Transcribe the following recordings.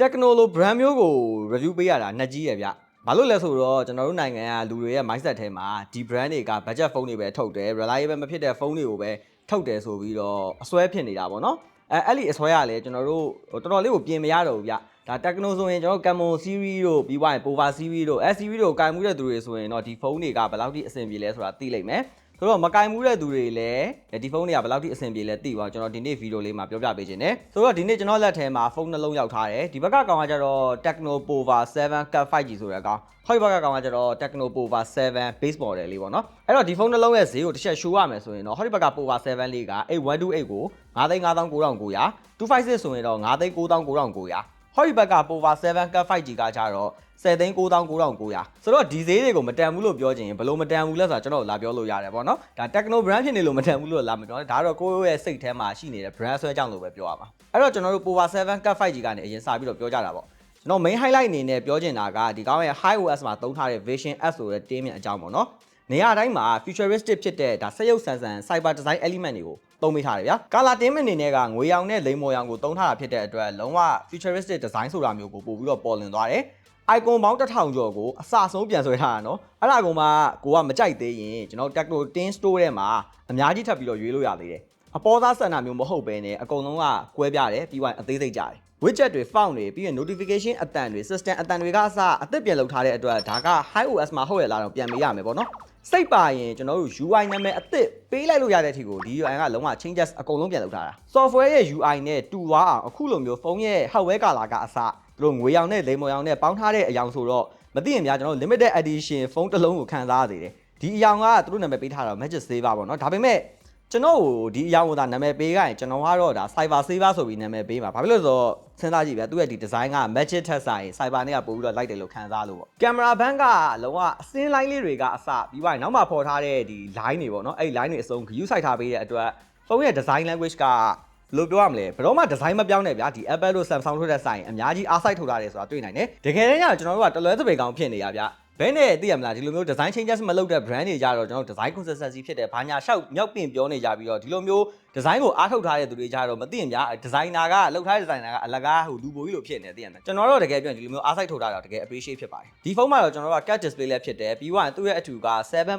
Techno လို brand မျိုးကို review ပေးရတာနှက်ကြီးရဗျဘာလို့လဲဆိုတော့ကျွန်တော်တို့နိုင်ငံကလူတွေရဲ့ mindset ထဲမှာဒီ brand တွေက budget phone တွေပဲထုတ်တယ် reliable မဖြစ်တဲ့ phone တွေကိုပဲထုတ်တယ်ဆိုပြီးတော့အစွဲဖြစ်နေတာပေါ့နော်အဲအဲ့ဒီအစွဲရလဲကျွန်တော်တို့ဟိုတော်တော်လေးကိုပြင်မရတော့ဘူးဗျဒါ Techno ဆိုရင်ကျွန်တော်တို့ Camon series တို့ပြီးသွားရင် Pova series တို့ S series တို့ကင်မှုတဲ့သူတွေဆိုရင်တော့ဒီဖုန်းတွေကဘယ်လောက်ထိအဆင်ပြေလဲဆိုတာသိလိမ့်မယ် ဆိုတော့မကင်မှုတဲ့သူတွေလည်းဒီဖုန်းတွေကဘယ်လောက်ထိအဆင်ပြေလဲသိပါကျွန်တော်ဒီနေ့ဗီဒီယိုလေးမှာပြောပြပေးခြင်းနဲ့ဆိုတော့ဒီနေ့ကျွန်တော်လက်ထဲမှာဖုန်းနှလုံးရောက်ထားတယ်ဒီဘက်ကကောင်ကကျတော့ Techno Pova 7 Cut 5G ဆိုတဲ့ကောင်ဟောဒီဘက်ကကောင်ကကျတော့ Techno Pova 7 base model လေးပေါ့နော်အဲ့တော့ဒီဖုန်းနှလုံးရဲ့ဈေးကိုတစ်ချက်ရှိုးရမယ်ဆိုရင်တော့ဟောဒီဘက်က Pova 7လေးက8128ကို9,59,900 256ဆိုရင်တော့9,99,900 ဟောဒီဘက်က Pova 7 Cut 5G ကကြတော့10သိန်း99,900ဆိုတော့ဒီဈေးတွေကိုမတန်ဘူးလို့ပြောချင်ရင်ဘလို့မတန်ဘူးလဲဆိုတာကျွန်တော်လာပြောလို့ရတယ်ပေါ့နော်ဒါ Techno brand ဖြစ်နေလို့မတန်ဘူးလို့လာမပြောဒါတော့ကိုယ့်ရဲ့စိတ်ထဲမှာရှိနေတဲ့ brand ဆွဲကြောင်းလို့ပဲပြောရမှာအဲ့တော့ကျွန်တော်တို့ Pova 7 Cut 5G ကနေအရင်စပြီးတော့ပြောကြတာပေါ့ကျွန်တော် main highlight အနေနဲ့ပြောချင်တာကဒီကောင်းရဲ့ High OS မှာသုံးထားတဲ့ Vision S ဆိုတဲ့တင်းမြင့်အကြောင်းပေါ့နော်နေရာတိုင်းမှာ futuristic ဖြစ်တဲ့ဒါစက်ရုပ်ဆန်ဆန် cyber design element တွေကို သုံးပေးထားတယ်ဗျာကာလာတင်းမင်နေနဲ့ကငွေရောင်နဲ့လိမ်မော်ရောင်ကိုသုံးထားတာဖြစ်တဲ့အတွက်လုံးဝ futuristic design ဆိုတာမျိုးကိုပို့ပြီးတော့ပေါ်လွင်သွားတယ် icon ပေါင်းတစ်ထောင်ကျော်ကိုအစဆုံးပြန်ဆွဲထားတာနော်အဲ့ဒါကောင်မှကိုကမကြိုက်သေးရင်ကျွန်တော် Techno Tin Store ထဲမှာအများကြီးထပ်ပြီးတော့ရွေးလို့ရသေးတယ်အပေါ်သားစံနာမျိုးမဟုတ်ဘဲနဲ့အကုန်လုံးကကွဲပြားတယ်ပြီးသွားရင်အသေးစိတ်ကြတယ် widget တွေ font တွေပြီးရင် notification အတန်တွေ system အတန်တွေကအစအသစ်ပြန်လုပ်ထားတဲ့အတွက်ဒါက high OS မှာဟုတ်ရလားတော့ပြန်မေးရမယ်ပေါ့နော် စိတ်ပါရင်ကျွန်တော်တို့ UI နာမည်အသစ်ပေးလိုက်လို့ရတဲ့အထိကိုဒီ UI ကလုံးဝ changes အကုန်လုံးပြန်လုပ်ထားတာ software ရဲ့ UI နဲ့တူသွားအောင်အခုလိုမျိုးဖုန်းရဲ့ hardware color ကအစသူတို့ငွေရောင်နဲ့လိမ်မော်ရောင်နဲ့ပေါင်းထားတဲ့အယောင်ဆိုတော့မသိရင်များကျွန်တော်တို့ limited edition ဖုန်းတစ်လုံးကိုခံစားရသေးတယ်ဒီအယောင်ကသူတို့နာမည်ပေးထားတာ Magic Saver ပေါ့နော်ဒါပေမဲ့ ကျွန်တော်ကိုဒီအယောင်ကိုဒါနာမည်ပေးခိုင်းကျွန်တော်ကတော့ဒါ Cyber Saver ဆိုပြီးနာမည်ပေးမှာဘာဖြစ်လို့လဲဆိုတော့စဉ်းစားကြည့်ဗျာသူရဲ့ဒီ design က Magic ထက်ဆိုင် Cyber နဲ့ကပို့ပြီးတော့ light တယ်လို့ခံစားလို့ပေါ့ကင်မရာဘန်းကလုံးဝအစင်း line လေးတွေကအစပြီးသွားရင်နောက်မှပေါ်ထားတဲ့ဒီ line တွေပေါ့နော်အဲ့ line တွေအစုံ view စိုက်ထားပေးတဲ့အတွက်ဖုန်းရဲ့ design language ကဘယ်လိုပြောရမလဲဘယ်တော့မှဒီဇိုင်းမပြောင်းနဲ့ဗျာဒီ Apple တို့ Samsung တို့တဲ့ဆိုင်အများကြီးအားစိုက်ထုတ်ထားတယ်ဆိုတာတွေ့နိုင်တယ်တကယ်တမ်းကျတော့ကျွန်တော်တို့ကတလွဲသပေကောင်ဖြစ်နေရဗျာ ဘယ်နဲ့သိရမလားဒီလိုမျိုး design changes မလုပ်တဲ့ brand တွေကြတော့ကျွန်တော်တို့ design consistency ဖြစ်တဲ့ဘာညာရှောက်မြောက်ပင့်ပြောနေကြပြီးတော့ဒီလိုမျိုး design ကိုအားထုတ်ထားတဲ့သူတွေကြတော့မသိရင်ဗျာ designer ကလုပ်ထားတဲ့ designer ကအလကားဟိုလူပိုကြီးလိုဖြစ်နေတယ်သိရမလားကျွန်တော်တို့တကယ်ပြောရင်ဒီလိုမျိုးအားစိုက်ထုတ်ထားတာတကယ် appreciate ဖြစ်ပါတယ်ဒီဖုန်းမှာတော့ကျွန်တော်တို့က cut display လည်းဖြစ်တယ်ပြီးတော့သူ့ရဲ့အထူက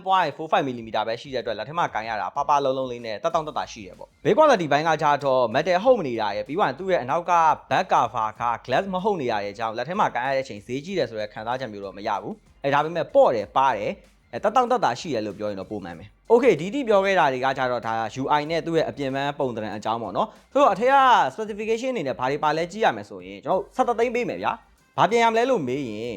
7.45 mm ပဲရှိတဲ့အတွက်လက်ထက်မှာကန်ရတာပပလုံးလုံးလေးနဲ့တက်တောင့်တက်တာရှိတယ်ပေါ့ဘေး quality ဘိုင်းကကြတော့ metal ဟုတ်မနေတာရယ်ပြီးတော့သူ့ရဲ့အနောက်က back cover က glass မဟုတ်နေရတဲ့အကြောင်းလက်ထက်မှာကန်ရတဲ့အချိန်ဈေးကြီးတယ်ဆိုတဲ့ခံစားချက်မျိုးတော့မရဘူး အဲဒါပေမဲ့ပေါ့တယ်ပါတယ်အဲတက်တောင့်တက်တာရှိတယ်လို့ပြောရင်တော့ပုံမှန်ပဲ Okay ဒီတိပြောခဲ့တာတွေကကြတော့ဒါ UI နဲ့သူ့ရဲ့အပြင်ပန်းပုံသဏ္ဍာန်အကြောင်းပေါ့နော်ဆိုတော့အထက်က specification အနေနဲ့ဘာတွေပါလဲကြည့်ရမယ်ဆိုရင်ကျွန်တော်73သိန်းပေးမယ်ဗျာဘာပြင်ရမလဲလို့မေးရင်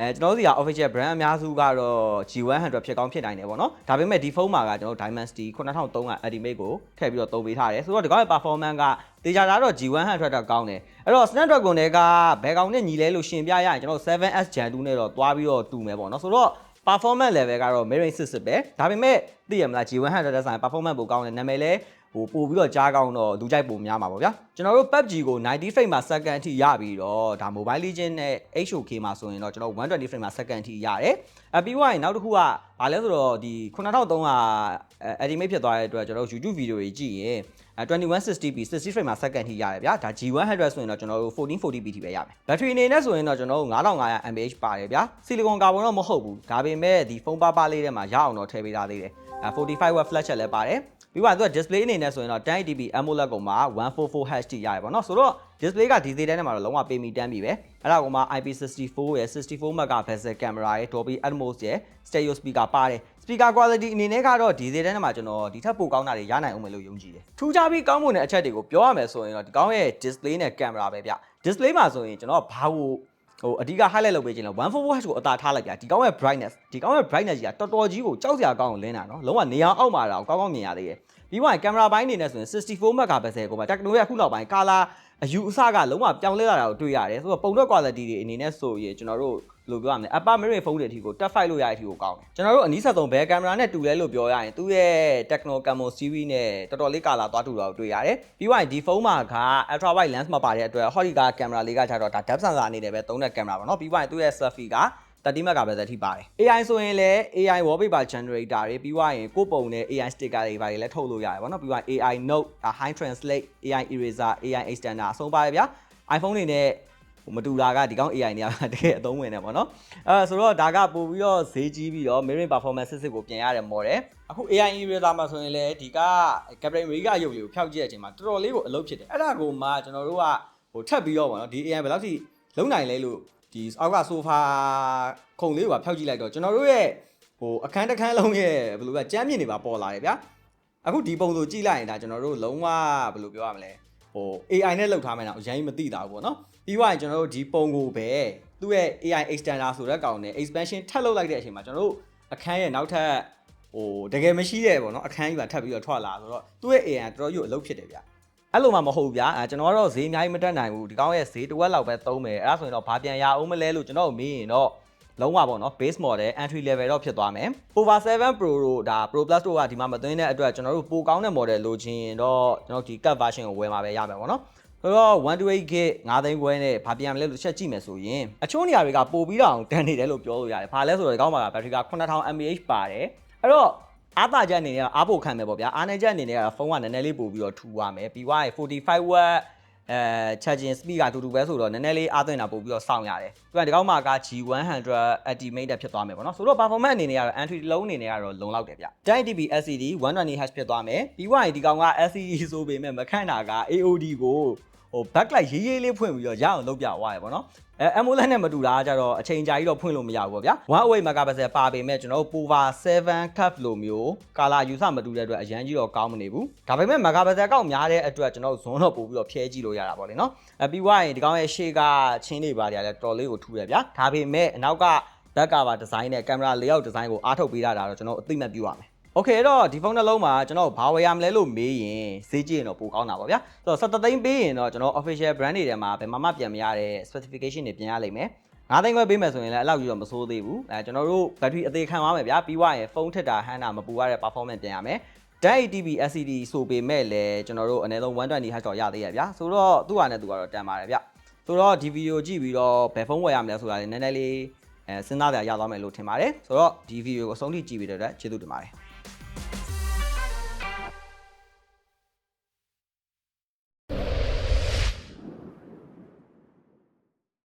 အဲကျွန်တော်တို့စီက official brand အများစုကတော့ G100 ဖြစ်ကောင်းဖြစ်နိုင်တယ်ပေါ့နော်ဒါပေမဲ့ဒီဖုန်းမှာကကျွန်တော် Dimensity 9300 Ultimate ကိုထည့်ပြီးတော့သုံးပေးထားတယ်ဆိုတော့ဒီကောင်ရဲ့ performance ကတေချာတာတော့ G100 တော့ကောင်းတယ်အဲ့တော့ Snapdragon တွေကဘယ်ကောင်နဲ့ညီလဲလို့ရှင်ပြရရင်ကျွန်တော် 7S Gen 2နဲ့တော့တွားပြီးတော့တူမယ်ပေါ့နော်ဆိုတော့ performance level ကတော့ Marine 60ပဲဒါပေမဲ့သိရမလား G100 တက်ဆိုင် performance ပိုကောင်းတယ်နာမည်လဲ ဟိုပို့ပြီးတော့ကြားကောင်းတော့လူကြိုက်ပိုများမှာပေါ့ဗျာကျွန်တော်တို့ PUBG ကို90 frame မှာ second အထိရပြီးတော့ဒါ Mobile Legends နဲ့ HOK မှာဆိုရင်တော့ကျွန်တော်120 frame မှာ second အထိရတယ်အပြီးသွားရင်နောက်တစ်ခုကဘာလဲဆိုတော့ဒီ9300 Ultimate ဖြစ်သွားတဲ့အတွက်ကျွန်တော်တို့ YouTube video တွေကြည့်ရင် 2160p 60 frame မှာ second ထိရတယ်ဗျာဒါ G100 ဆိုရင်တော့ကျွန်တော်တို့ 1440p ထိပဲရမယ်ဘက်ထရီအနေနဲ့ဆိုရင်တော့ကျွန်တော်တို့9500 mAh ပါတယ်ဗျာဆီလီကွန်ကာဗွန်တော့မဟုတ်ဘူးဒါပေမဲ့ဒီဖုန်းပါပါလေးထဲမှာရအောင်တော့ထည့်ပေးထားသေးတယ်45 watt flash ချက်လည်းပါတယ် ပြီးပါသူက display အနေနဲ့ဆိုရင်တော့ 1080p AMOLED ကောင်မှာ 144Hz ထိရတယ်ပေါ့နော်ဆိုတော့ display ကဒီသေးတဲ့မှာတော့လုံးဝပေမီတန်းပြီပဲအဲ့ဒါကောင်မှာ IP64 ရယ် 64 megapixel camera ရယ် Dolby Atmos ရယ် stereo speaker ပါတယ် speaker quality အနေနဲ့ကတော့ဒီသေးတဲ့မှာကျွန်တော်ဒီထက်ပိုကောင်းတာတွေရနိုင်အောင်မယ်လို့ယုံကြည်တယ်ထူးခြားပြီးကောင်းမွန်တဲ့အချက်တွေကိုပြောရမယ်ဆိုရင်တော့ဒီကောင်းရဲ့ display နဲ့ camera ပဲဗျ display မှာဆိုရင်ကျွန်တော်ဘာကို ဟိုအဓိက highlight လုပ်ပေးခြင်းလဲ 144Hz ကိုအသာထားလိုက်ပြဒီကောင်းရဲ့ brightness ဒီကောင်းရဲ့ brightness ကြီးကတော်တော်ကြီးကိုကြောက်စရာကောင်းအောင်လင်းတာနော်လုံးဝနေအောင်အောက်မှာတော့ကောင်းကောင်းမြင်ရသေးတယ်ပြီးတော့ကင်မရာပိုင်းအနေနဲ့ဆိုရင် 64 megapixel ကိုမှ Techno ရဲ့အခုနောက်ပိုင်း color အယူအဆကလုံးဝပြောင်းလဲလာတာကိုတွေ့ရတယ်ဆိုတော့ပုံတော့ quality တွေအနေနဲ့ဆိုရင်ကျွန်တော်တို့ လို့ပြောရမလဲ Apple Mirror ဖုန်းတွေအထိကို Tab 5လို့ရတဲ့အထိကိုကောင်းတယ်ကျွန်တော်တို့အနည်းဆက်ဆုံးဘယ်ကင်မရာနဲ့တူလဲလို့ပြောရရင်သူ့ရဲ့ Techno Camon series နဲ့တော်တော်လေးကာလာသွားတူတာကိုတွေ့ရတယ်ပြီးတော့ဒီဖုန်းမှာက ultra wide lens မပါတဲ့အတွက်ဟောဒီကကင်မရာလေးကကျတော့ဒါ depth sensor အနေနဲ့ပဲသုံးတဲ့ကင်မရာပေါ့နော်ပြီးတော့သူ့ရဲ့ selfie က30 megapixel ထိပါတယ် AI ဆိုရင်လည်း AI wallpaper generator တွေပြီးသွားရင်ကိုယ့်ပုံနဲ့ AI sticker တွေပါတယ်လည်းထုတ်လို့ရတယ်ဗောနော်ပြီးသွား AI note high translate AI eraser AI extender အဆုံးပါတယ်ဗျာ iPhone တွေနဲ့ဟို မတူတာကဒီကောင်း AI နေရာမှာတကယ်အသုံးဝင်တယ်ပေါ့နော်အဲဆိုတော့ဒါကပို့ပြီးတော့ဈေးကြီးပြီးတော့ mirroring performance စစ်စစ်ကိုပြင်ရတဲ့ model အခု AI eraser မှာဆိုရင်လည်းဒီက Captain America ရုပ်လေးကိုဖျောက်ကြည့်တဲ့အချိန်မှာတော်တော်လေးကိုအလုပ်ဖြစ်တယ်အဲ့ဒါကိုမှကျွန်တော်တို့ကဟိုထပ်ပြီးတော့ပေါ့နော်ဒီ AI ဘယ်လောက်ထိလုံနိုင်လဲလို့ဒီအောက်က sofa ခုံလေးကိုပါဖျောက်ကြည့်လိုက်တော့ကျွန်တော်တို့ရဲ့ဟိုအခန်းတစ်ခန်းလုံးရဲ့ဘယ်လိုလဲကြမ်းမြင့်နေပါပေါ်လာတယ်ဗျာအခုဒီပုံစံကြည့်လိုက်ရင်ဒါကျွန်တော်တို့လုံးဝဘယ်လိုပြောရမလဲ ဟို AI နဲ့လောက်ထားမယ်တော့အရင်မသိတာဘူးပေါ့နော်ပြီးသွားရင်ကျွန်တော်တို့ဒီပုံကိုပဲသူ့ရဲ့ AI extender ဆိုတဲ့ကောင်နဲ့ expansion ထပ်လုပ်လိုက်တဲ့အချိန်မှာကျွန်တော်တို့အခန်းရဲ့နောက်ထပ်ဟိုတကယ်မရှိတဲ့ပေါ့နော်အခန်းကြီးပါထပ်ပြီးတော့ထွက်လာဆိုတော့သူ့ရဲ့ AI ကတော်တော်ကြီးအလုပ်ဖြစ်တယ်ဗျအဲ့လိုမှမဟုတ်ဘူးဗျာအဲကျွန်တော်ကတော့ဈေးအများကြီးမတက်နိုင်ဘူးဒီကောင်ရဲ့ဈေးတစ်ဝက်လောက်ပဲသုံးမယ်အဲ့ဒါဆိုရင်တော့ဘာပြန်ရအောင်မလဲလို့ကျွန်တော်မေးရင်တော့ လုံးဝပေါ့နော် base model entry level တော့ဖြစ်သွားမယ် over 7 pro တို့ဒါ pro plus တို့ကဒီမှာမသွင်းတဲ့အတွက်ကျွန်တော်တို့ပိုကောင်းတဲ့ model လိုချင်ရင်တော့ကျွန်တော်ဒီ cut version ကိုဝယ်မှာပဲရမယ်ပေါ့နော်ဆိုတော့ 128GB 9သိန်းခွဲနဲ့ဘာပြန်မလဲလို့ချက်ကြည့်မယ်ဆိုရင်အချို့နေရာတွေကပိုပြီးတော့တန်နေတယ်လို့ပြောလို့ရတယ်။ဘာလဲဆိုတော့ဒီကောင်းပါကဘက်ထရီက9000 mAh ပါတယ်။အဲ့တော့အားသာချက်အနေနဲ့ကအားဖို့ခံမယ်ပေါ့ဗျာအားနေချက်အနေနဲ့ကဖုန်းကနည်းနည်းလေးပို့ပြီးတော့ထူသွားမယ်ပြီးွားရင်45 watt အဲ charging speed ကအတူတူပဲဆိုတော့နည်းနည်းလေးအားသွင်းတာပို့ပြီးတော့စောင့်ရတယ်။ပြီးတော့ဒီကောက်မှာက G100 activated ဖြစ်သွားမယ်ပေါ့နော်။ဆိုတော့ performance အနေနဲ့ကတော့ entry လုံးအနေနဲ့ကတော့လုံလောက်တယ်ဗျ။ 10dB LCD 120Hz ဖြစ်သွားမယ်။ပြီးွားရင်ဒီကောင်က LCD ဆိုပေမဲ့မခန့်တာက AOD ကိုဟို backlight ရေးရေးလေးဖွင့်ပြီးတော့ရအောင်လုပ်ပြသွားရပေါ့နော်။ အဲ AMOLED နဲ့မတူတာကကြတော့အချိန်ကြာကြီးတော့ဖွင့်လို့မရဘူးပေါ့ဗျာ108 megapixel ပါပေမဲ့ကျွန်တော်တို့ Power 7 Cup လိုမျိုးကာလာယူဆမတူတဲ့အတွက်အရန်ကြီးတော့ကောင်းမနေဘူးဒါပေမဲ့ megapixel ကောက်များတဲ့အတွက်ကျွန်တော်တို့ဇွန်းတော့ပို့ပြီးတော့ဖြဲကြည့်လို့ရတာပေါ့လေနော်အဲပြီးွားရင်ဒီကောင်ရဲ့ရှေ့ကချင်းတွေပါတယ်လည်းတော်လေးကိုထူတယ်ဗျာဒါပေမဲ့အနောက်က back cover design နဲ့ camera layout design ကိုအားထုတ်ပေးတာတော့ကျွန်တော်အသိမှတ်ပြုရမယ် โอเคအဲ့တော့ဒီဖုန်းနှလုံးမှာကျွန်တော်ဘာဝယ်ရမလဲလို့မေးရင်ဈေးကြည့်ရင်တော့ပိုကောင်းတာပါဗျာဆိုတော့17သိန်းပေးရင်တော့ကျွန်တော် official brand တွေထဲမှာဘယ်မှာမှပြန်မရတဲ့ specification တွေပြင်ရလိမ့်မယ်9သိန်းခွဲပေးမယ်ဆိုရင်လည်းအဲ့လောက်ကြီးတော့မစိုးသေးဘူးအဲကျွန်တော်တို့ battery အသေးခံသွားမယ်ဗျာပြီးွားရင်ဖုန်းထက်တာဟန်တာမပူရတဲ့ performance ပြင်ရမယ် 1080p LCD ဆိုပေမဲ့လည်းကျွန်တော်တို့အနည်းဆုံး 120Hz တော့ရသေးရဗျာဆိုတော့သူ့ဟာနဲ့သူကတော့တန်ပါတယ်ဗျဆိုတော့ဒီဗီဒီယိုကြည့်ပြီးတော့ဘယ်ဖုန်းဝယ်ရမလဲဆိုတာလည်းနည်းနည်းလေးအဲစဉ်းစားကြရသွားမယ်လို့ထင်ပါတယ်ဆိုတော့ဒီဗီဒီယိုကိုအဆုံးထိကြည့်ပြီးတဲ့အတွက်ကျေးဇူးတင်ပါတယ်